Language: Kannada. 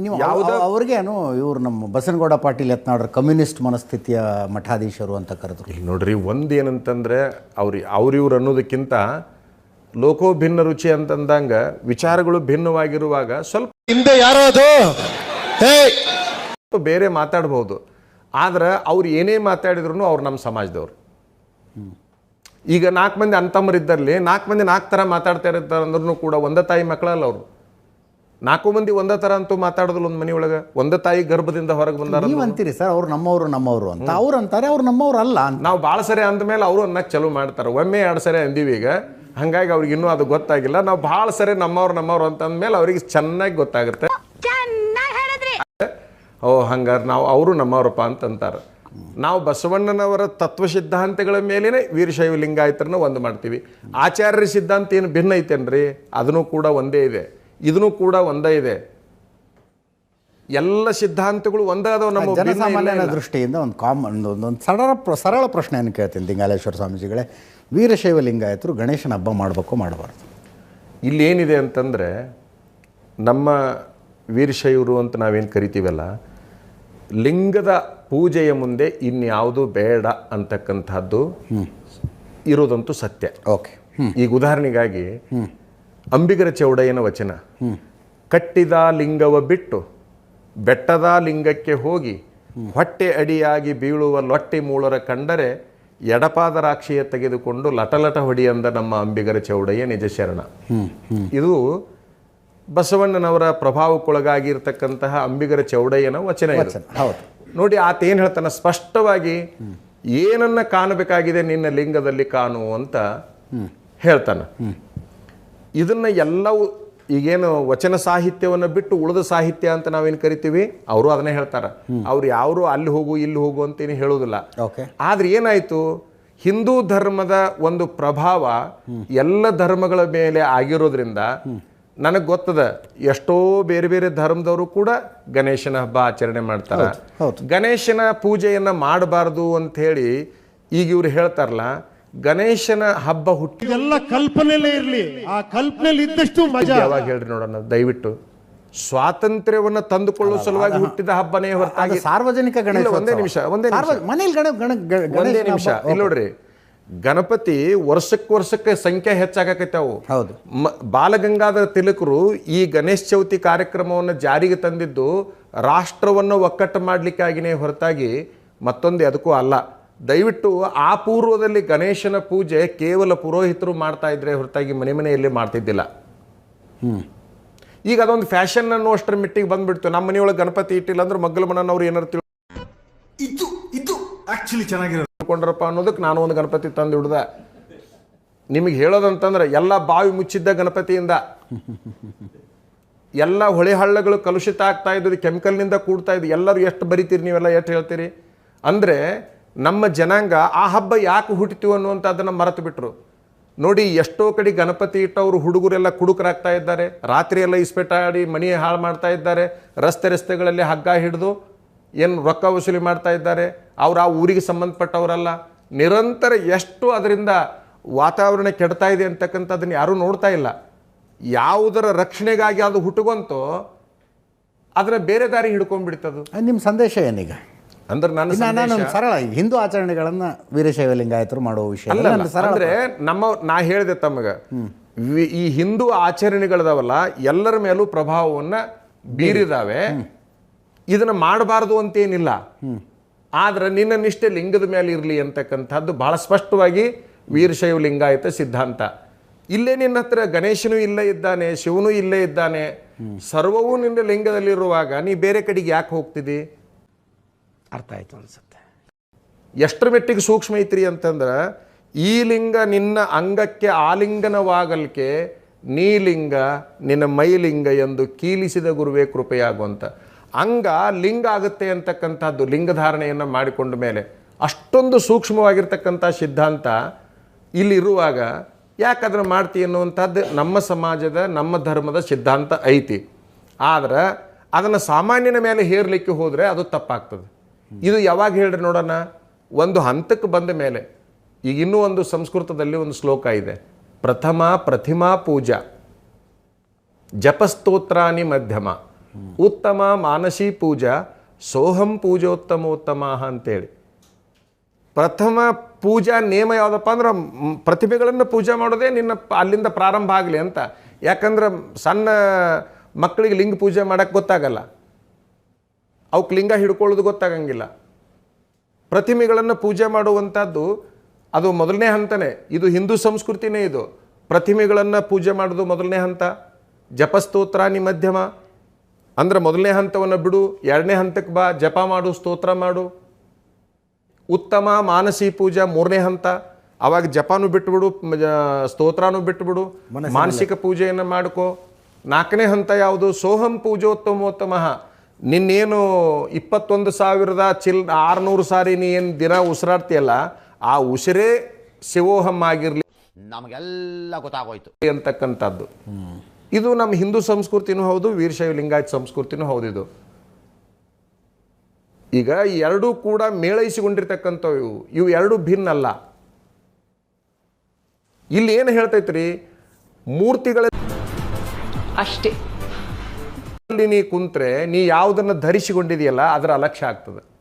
ನೀವು ಅವ್ರಿಗೇನು ಇವ್ರು ನಮ್ಮ ಬಸನಗೌಡ ಪಾಟೀಲ್ ಯತ್ನಾಡ್ರ ಕಮ್ಯುನಿಸ್ಟ್ ಮನಸ್ಥಿತಿಯ ಮಠಾಧೀಶರು ಅಂತ ಕರೆದ್ರು. ಇಲ್ಲಿ ನೋಡ್ರಿ ಒಂದು ಏನಂತಂದ್ರೆ ಅವ್ರು ಅವ್ರಿವ್ರು ಅನ್ನೋದಕ್ಕಿಂತ ಲೋಕೋ ಭಿನ್ನ ರುಚಿ ಅಂತಂದಂಗ ವಿಚಾರಗಳು ಭಿನ್ನವಾಗಿರುವಾಗ ಸ್ವಲ್ಪ ಹಿಂದೆ ಯಾರೋ ಅದು ಹೇ ಬೇರೆ ಮಾತಾಡ್ಬೋದು. ಆದ್ರೆ ಅವ್ರು ಏನೇ ಮಾತಾಡಿದ್ರು ಅವ್ರು ನಮ್ಮ ಸಮಾಜದವ್ರು. ಈಗ ನಾಲ್ಕು ಮಂದಿ ಅಂತಮ್ಮರಿದ್ದರಲ್ಲಿ ನಾಲ್ಕು ಮಂದಿ ನಾಲ್ಕು ಥರ ಮಾತಾಡ್ತಾ ಇರ್ತಾರೆ ಅಂದ್ರೂ ಕೂಡ ಒಂದೇ ತಾಯಿ ಮಕ್ಕಳಲ್ಲ ಅವರು. ನಾಲ್ಕು ಮಂದಿ ಒಂದೇ ಥರ ಅಂತೂ ಮಾತಾಡೋದಿಲ್ಲ ಒಂದು ಮನೆಯೊಳಗೆ ಒಂದೇ ತಾಯಿ ಗರ್ಭದಿಂದ ಹೊರಗೆ ಬಂದಾರ ನೀವು ಅಂತೀರಿ ಸರ್ ಅವ್ರು ನಮ್ಮವರು ನಮ್ಮವರು ಅಂತ. ಅವ್ರು ಅಂತಾರೆ ಅವ್ರು ನಮ್ಮವ್ರು ಅಲ್ಲ ಅಂತ. ನಾವು ಭಾಳ ಸರಿ ಅಂದಮೇಲೆ ಅವರು ಅನ್ನಕ್ಕೆ ಚಲೋ ಮಾಡ್ತಾರೆ. ಒಮ್ಮೆ ಎರಡು ಸರಿ ಅಂದೀವಿ ಈಗ. ಹಂಗಾಗಿ ಅವ್ರಿಗೆ ಇನ್ನೂ ಅದು ಗೊತ್ತಾಗಿಲ್ಲ. ನಾವು ಭಾಳ ಸರಿ ನಮ್ಮವ್ರು ನಮ್ಮವ್ರು ಅಂತ ಅಂದಮೇಲೆ ಅವ್ರಿಗೆ ಚೆನ್ನಾಗಿ ಗೊತ್ತಾಗುತ್ತೆ. ಚೆನ್ನಾಗಿ ಹೇಳಿದ್ರಿ. ಓ ಹಂಗಾರೆ ನಾವು ಅವರು ನಮ್ಮವ್ರಪ್ಪ ಅಂತಂತಾರೆ ನಾವು ಬಸವಣ್ಣನವರ ತತ್ವ ಸಿದ್ಧಾಂತಗಳ ಮೇಲೇ ವೀರಶೈವ ಲಿಂಗಾಯತರನ್ನ ಒಂದು ಮಾಡ್ತೀವಿ. ಆಚಾರ್ಯರ ಸಿದ್ಧಾಂತ ಏನು ಭಿನ್ನ ಐತೇನ್ರಿ? ಅದನ್ನು ಕೂಡ ಒಂದೇ ಇದೆ. ಇದನ್ನು ಕೂಡ ಒಂದೇ ಇದೆ. ಎಲ್ಲ ಸಿದ್ಧಾಂತಗಳು ಒಂದೇ ಅದಾವ ನಮ್ಮ ಜನಸಾಮಾನ್ಯನ ದೃಷ್ಟಿಯಿಂದ ಒಂದು ಕಾಮನ್ ಒಂದು ಸರಳ ಪ್ರ- ಸರಳ ಪ್ರಶ್ನೆಯನ್ನು ಕೇಳ್ತೀನಿ ಲಿಂಗಾಲೇಶ್ವರ ಸ್ವಾಮೀಜಿಗಳೇ. ವೀರಶೈವ ಲಿಂಗಾಯತರು ಗಣೇಶನ ಹಬ್ಬ ಮಾಡಬೇಕು ಮಾಡಬಾರ್ದು. ಇಲ್ಲಿ ಏನಿದೆ ಅಂತಂದರೆ ನಮ್ಮ ವೀರಶೈವರು ಅಂತ ನಾವೇನು ಕರಿತೀವಲ್ಲ ಲಿಂಗದ ಪೂಜೆಯ ಮುಂದೆ ಇನ್ಯಾವುದು ಬೇಡ ಅಂತಕ್ಕಂಥದ್ದು ಇರೋದಂತೂ ಸತ್ಯ. ಓಕೆ. ಈಗ ಉದಾಹರಣೆಗಾಗಿ ಅಂಬಿಗರ ಚೌಡಯ್ಯನ ವಚನ. ಕಟ್ಟಿದ ಲಿಂಗವ ಬಿಟ್ಟು ಬೆಟ್ಟದ ಲಿಂಗಕ್ಕೆ ಹೋಗಿ ಹೊಟ್ಟೆ ಅಡಿಯಾಗಿ ಬೀಳುವ ಲೊಟ್ಟೆ ಮೂಳರ ಕಂಡರೆ ಎಡಪಾದ ರಾಕ್ಷಿಯ ತೆಗೆದುಕೊಂಡು ಲಟಲಟ ಹೊಡಿಯಂದ ನಮ್ಮ ಅಂಬಿಗರ ಚೌಡಯ್ಯ ನಿಜ ಶರಣ. ಇದು ಬಸವಣ್ಣನವರ ಪ್ರಭಾವಕ್ಕೊಳಗಾಗಿರ್ತಕ್ಕಂತಹ ಅಂಬಿಗರ ಚೌಡಯ್ಯನ ವಚನ ನೋಡಿ ಆತ ಏನು ಹೇಳ್ತಾನೆ ಸ್ಪಷ್ಟವಾಗಿ ಏನನ್ನ ಕಾಣಬೇಕಾಗಿದೆ ನಿನ್ನ ಲಿಂಗದಲ್ಲಿ ಕಾಣು ಅಂತ ಹೇಳ್ತಾನೆ. ಇದನ್ನ ಎಲ್ಲವೂ ಈಗೇನು ವಚನ ಸಾಹಿತ್ಯವನ್ನು ಬಿಟ್ಟು ಉಳಿದ ಸಾಹಿತ್ಯ ಅಂತ ನಾವೇನು ಕರಿತೀವಿ? ಅವರು ಅದನ್ನೇ ಹೇಳ್ತಾರೆ. ಅವ್ರು ಯಾರು ಅಲ್ಲಿ ಹೋಗು ಇಲ್ಲಿ ಹೋಗು ಅಂತೇನು ಹೇಳೋದಿಲ್ಲ. ಆದ್ರೆ ಏನಾಯ್ತು? ಹಿಂದೂ ಧರ್ಮದ ಒಂದು ಪ್ರಭಾವ ಎಲ್ಲ ಧರ್ಮಗಳ ಮೇಲೆ ಆಗಿರೋದ್ರಿಂದ ನನಗೆ ಗೊತ್ತದ ಎಷ್ಟೋ ಬೇರೆ ಬೇರೆ ಧರ್ಮದವರು ಕೂಡ ಗಣೇಶನ ಹಬ್ಬ ಆಚರಣೆ ಮಾಡ್ತಾರೆ. ಗಣೇಶನ ಪೂಜೆಯನ್ನು ಮಾಡಬಾರ್ದು ಅಂತ ಹೇಳಿ ಈಗ ಇವ್ರು ಹೇಳ್ತಾರಲ್ಲ ಗಣೇಶನ ಹಬ್ಬ ಹುಟ್ಟಿ ಇದೆಲ್ಲ ಕಲ್ಪನೆಲೇ ಇರಲಿ. ಆ ಕಲ್ಪನೆಯಲ್ಲಿ ಇದ್ದಷ್ಟು ಮಜಾ. ಯಾವಾಗ ಹೇಳ್ರಿ ನೋಡೋಣ ದಯವಿಟ್ಟು. ಸ್ವಾತಂತ್ರ್ಯವನ್ನ ತಂದುಕೊಳ್ಳುವ ಸಲುವಾಗಿ ಹುಟ್ಟಿದ ಹಬ್ಬನೇ ಹೊರತಾಗಿ ಸಾರ್ವಜನಿಕ ಗಣೇಶ ಒಂದೇ ನಿಮಿಷ ಒಂದೇ ನಿಮಿಷ. ಮನೇಲಿ ಗಣ ಗಣ ಗ- ಒಂದೇ ನಿಮಿಷ. ಇಲ್ಲಿ ನೋಡ್ರಿ ಗಣಪತಿ ವರ್ಷಕ್ಕೆ ವರ್ಷಕ್ಕೆ ಸಂಖ್ಯೆ ಹೆಚ್ಚಾಗಕತ್ತಾವು ಹೌದು. ಬಾಲಗಂಗಾಧರ ತಿಲಕರು ಈ ಗಣೇಶ ಚೌತಿ ಕಾರ್ಯಕ್ರಮವನ್ನು ಜಾರಿಗೆ ತಂದಿದ್ದು ರಾಷ್ಟ್ರವನ್ನು ಒಕ್ಕಟ್ಟು ಮಾಡಲಿಕ್ಕಾಗಿನೇ ಹೊರತಾಗಿ ಮತ್ತೊಂದು ಅದಕ್ಕೂ ಅಲ್ಲ. ದಯವಿಟ್ಟು ಆ ಪೂರ್ವದಲ್ಲಿ ಗಣೇಶನ ಪೂಜೆ ಕೇವಲ ಪುರೋಹಿತರು ಮಾಡ್ತಾ ಇದ್ರೆ ಹೊರತಾಗಿ ಮನೆ ಮನೆಯಲ್ಲಿ ಮಾಡ್ತಿದ್ದಿಲ್ಲ. ಈಗ ಅದೊಂದು ಫ್ಯಾಷನ್ ಅನ್ನುವಷ್ಟರ ಮಿಟ್ಟಿಗೆ ಬಂದ್ಬಿಡ್ತು. ನಮ್ಮ ಮನೆಯೊಳಗೆ ಗಣಪತಿ ಇಟ್ಟಿಲ್ಲ ಅಂದ್ರೆ ಮಗ್ಗಲ ಮನನವ್ರು ಏನಾರು ತಿಳ್ ಇದು ಇದು ಆಕ್ಚುಲಿ ತಿಳ್ಕೊಂಡ್ರಪ್ಪ ಅನ್ನೋದಕ್ಕೆ ನಾನು ಒಂದು ಗಣಪತಿ ತಂದು ಹಿಡ್ದೆ ನಿಮಗೆ ಹೇಳೋದಂತಂದ್ರೆ ಎಲ್ಲ ಬಾವಿ ಮುಚ್ಚಿದ್ದ ಗಣಪತಿಯಿಂದ. ಎಲ್ಲ ಹೊಳೆ ಹಳ್ಳಗಳು ಕಲುಷಿತ ಆಗ್ತಾ ಇದ್ದದ್ದು ಕೆಮಿಕಲ್ನಿಂದ ಕೂಡ್ತಾ ಇದ್ದು ಎಲ್ಲರೂ ಎಷ್ಟು ಬರಿತೀರಿ ನೀವೆಲ್ಲ ಎಷ್ಟು ಹೇಳ್ತೀರಿ? ಅಂದರೆ ನಮ್ಮ ಜನಾಂಗ ಆ ಹಬ್ಬ ಯಾಕೆ ಹುಟ್ಟಿತು ಅನ್ನುವಂಥದ್ದನ್ನು ಮರೆತು ಬಿಟ್ಟರು ನೋಡಿ, ಎಷ್ಟೋ ಕಡೆ ಗಣಪತಿ ಇಟ್ಟವರು ಹುಡುಗರೆಲ್ಲ ಕುಡುಕರಾಗ್ತಾ ಇದ್ದಾರೆ. ರಾತ್ರಿಯೆಲ್ಲ ಎಲ್ಲ ಇಸ್ಪೆಟ್ ಆಡಿ ಮಣಿ ಹಾಳು ಮಾಡ್ತಾ ಇದ್ದಾರೆ. ರಸ್ತೆ ರಸ್ತೆಗಳಲ್ಲಿ ಹಗ್ಗ ಹಿಡಿದು ಏನು ರೊಕ್ಕ ವಸೂಲಿ ಮಾಡ್ತಾ ಇದ್ದಾರೆ. ಅವ್ರು ಆ ಊರಿಗೆ ಸಂಬಂಧಪಟ್ಟವರಲ್ಲ. ನಿರಂತರ ಎಷ್ಟು ಅದರಿಂದ ವಾತಾವರಣ ಕೆಡ್ತಾ ಇದೆ ಅಂತಕ್ಕಂಥದ್ದನ್ನು ಯಾರೂ ನೋಡ್ತಾ ಇಲ್ಲ. ಯಾವುದರ ರಕ್ಷಣೆಗಾಗಿ ಅದು ಹುಟ್ಟುಗಂತೂ ಅದನ್ನು ಬೇರೆ ದಾರಿ ಹಿಡ್ಕೊಂಡ್ಬಿಡ್ತದು. ನಿಮ್ಮ ಸಂದೇಶ ಏನೀಗ? ಅಂದ್ರೆ ನನ್ನ ನಾನು ಸರಳ ಹಿಂದೂ ಆಚರಣೆಗಳನ್ನ ವೀರಶೈವ ಲಿಂಗಾಯತರು ಮಾಡುವ ವಿಷಯ ಅಲ್ಲ ಅಂದ್ರೆ ನಮ್ಮ ನಾ ಹೇಳಿದೆ ತಮಗ ಈ ಹಿಂದೂ ಆಚರಣೆಗಳದಾವಲ್ಲ ಎಲ್ಲರ ಮೇಲೂ ಪ್ರಭಾವವನ್ನ ಬೀರಿದಾವೆ. ಇದನ್ನ ಮಾಡಬಾರ್ದು ಅಂತೇನಿಲ್ಲ. ಆದ್ರೆ ನಿನ್ನ ನಿಷ್ಠೆ ಲಿಂಗದ ಮೇಲೆ ಇರಲಿ ಅಂತಕ್ಕಂಥದ್ದು ಬಹಳ ಸ್ಪಷ್ಟವಾಗಿ ವೀರಶೈವ ಲಿಂಗಾಯತ ಸಿದ್ಧಾಂತ. ಇಲ್ಲೇ ನಿನ್ನ ಹತ್ರ ಗಣೇಶನು ಇಲ್ಲೇ ಇದ್ದಾನೆ ಶಿವನು ಇಲ್ಲೇ ಇದ್ದಾನೆ. ಸರ್ವವೂ ನಿನ್ನ ಲಿಂಗದಲ್ಲಿರುವಾಗ ನೀ ಬೇರೆ ಕಡೆಗೆ ಯಾಕೆ ಹೋಗ್ತಿದ್ದಿ? ಅರ್ಥ ಆಯ್ತು ಅನ್ಸುತ್ತೆ. ಎಷ್ಟರ ಮಟ್ಟಿಗೆ ಸೂಕ್ಷ್ಮ ಐತ್ರಿ ಅಂತಂದ್ರೆ, ಈ ಲಿಂಗ ನಿನ್ನ ಅಂಗಕ್ಕೆ ಆಲಿಂಗನವಾಗಲಿಕ್ಕೆ ನೀಲಿಂಗ ನಿನ್ನ ಮೈಲಿಂಗ ಎಂದು ಕೀಲಿಸಿದ ಗುರುವೇ ಕೃಪೆಯಾಗುವಂಥ ಅಂಗ ಲಿಂಗ ಆಗುತ್ತೆ ಅಂತಕ್ಕಂಥದ್ದು ಲಿಂಗಧಾರಣೆಯನ್ನು ಮಾಡಿಕೊಂಡ ಮೇಲೆ ಅಷ್ಟೊಂದು ಸೂಕ್ಷ್ಮವಾಗಿರ್ತಕ್ಕಂಥ ಸಿದ್ಧಾಂತ ಇಲ್ಲಿರುವಾಗ ಯಾಕಂದ್ರೆ ಮಾಡ್ತಿ ಅನ್ನುವಂಥದ್ದು ನಮ್ಮ ಸಮಾಜದ, ನಮ್ಮ ಧರ್ಮದ ಸಿದ್ಧಾಂತ ಐತಿ. ಆದ್ರೆ ಅದನ್ನು ಸಾಮಾನ್ಯನ ಮೇಲೆ ಹೇರಲಿಕ್ಕೆ ಹೋದರೆ ಅದು ತಪ್ಪಾಗ್ತದೆ. ಇದು ಯಾವಾಗ ಹೇಳ್ರಿ ನೋಡೋಣ? ಒಂದು ಹಂತಕ್ಕೆ ಬಂದ ಮೇಲೆ. ಈಗ ಇನ್ನೂ ಒಂದು ಸಂಸ್ಕೃತದಲ್ಲಿ ಒಂದು ಶ್ಲೋಕ ಇದೆ. ಪ್ರಥಮ ಪ್ರತಿಮಾ ಪೂಜಾ. ಜಪಸ್ತೋತ್ರಾನಿ ಮಧ್ಯಮ. ಉತ್ತಮ ಮಾನಸಿ ಪೂಜಾ. ಸೋಹಂ ಪೂಜೋತ್ತಮೋತ್ತಮ ಅಂತೇಳಿ. ಪ್ರಥಮ ಪೂಜಾ ನಿಯಮ ಯಾವುದಪ್ಪ ಅಂದ್ರೆ ಪ್ರತಿಭೆಗಳನ್ನು ಪೂಜೆ ಮಾಡೋದೇ ನಿನ್ನ ಅಲ್ಲಿಂದ ಪ್ರಾರಂಭ ಆಗಲಿ ಅಂತ. ಯಾಕಂದ್ರೆ ಸಣ್ಣ ಮಕ್ಕಳಿಗೆ ಲಿಂಗ ಪೂಜೆ ಮಾಡೋಕ್ಕೆ ಗೊತ್ತಾಗಲ್ಲ. ಅವಕ್ಕೆ ಲಿಂಗ ಹಿಡ್ಕೊಳ್ಳೋದು ಗೊತ್ತಾಗಂಗಿಲ್ಲ. ಪ್ರತಿಮೆಗಳನ್ನು ಪೂಜೆ ಮಾಡುವಂಥದ್ದು ಅದು ಮೊದಲನೇ ಹಂತನೇ. ಇದು ಹಿಂದೂ ಸಂಸ್ಕೃತಿನೇ ಇದು. ಪ್ರತಿಮೆಗಳನ್ನು ಪೂಜೆ ಮಾಡೋದು ಮೊದಲನೇ ಹಂತ. ಜಪಸ್ತೋತ್ರಾನಿ ಮಧ್ಯಮ ಅಂದ್ರೆ ಮೊದಲನೇ ಹಂತವನ್ನು ಬಿಡು ಎರಡನೇ ಹಂತಕ್ಕೆ ಬಾ ಜಪ ಮಾಡು ಸ್ತೋತ್ರ ಮಾಡು. ಉತ್ತಮ ಮಾನಸಿ ಪೂಜಾ ಮೂರನೇ ಹಂತ. ಅವಾಗ ಜಪಾನು ಬಿಟ್ಬಿಡು ಸ್ತೋತ್ರನೂ ಬಿಟ್ಬಿಡು. ಮಾನಸಿಕ ಪೂಜೆಯನ್ನು ಮಾಡ್ಕೋ. ನಾಲ್ಕನೇ ಹಂತ ಯಾವುದು? ಸೋಹಂ ಪೂಜೋತ್ತಮೋತ್ತಮ. ನಿನ್ನೇನು ಇಪ್ಪತ್ತೊಂದು ಸಾವಿರದ ಚಿಲ್ ಆರುನೂರು ಸಾರಿ ನೀ ಏನು ದಿನ ಉಸಿರಾಡ್ತೀಯಲ್ಲ ಆ ಉಸಿರೇ ಶಿವೋಹಂ ಆಗಿರಲಿ ನಮಗೆಲ್ಲ ಗೊತ್ತಾಗೋಯ್ತು. ಅಂತಕ್ಕಂಥದ್ದು. ಇದು ನಮ್ಮ ಹಿಂದೂ ಸಂಸ್ಕೃತಿನೂ ಹೌದು ವೀರಶೈವ ಲಿಂಗಾಯತ್ ಸಂಸ್ಕೃತಿನೂ ಹೌದು ಇದು. ಈಗ ಎರಡೂ ಕೂಡ ಮೇಳೈಸಿಕೊಂಡಿರ್ತಕ್ಕಂಥವು ಇವು ಇವು ಎರಡೂ ಭಿನ್ನ ಅಲ್ಲ ಇಲ್ಲಿ ಏನು ಹೇಳ್ತೈತ್ರಿ? ಮೂರ್ತಿಗಳ ಅಷ್ಟೇ. ನೀ ಕುಂತ್ರೆ ನೀ ಯಾವುದನ್ನು ಧರಿಸಿಕೊಂಡಿದೆಯಲ್ಲ ಅದರ ಅಲಕ್ಷ್ಯ ಆಗ್ತದೆ.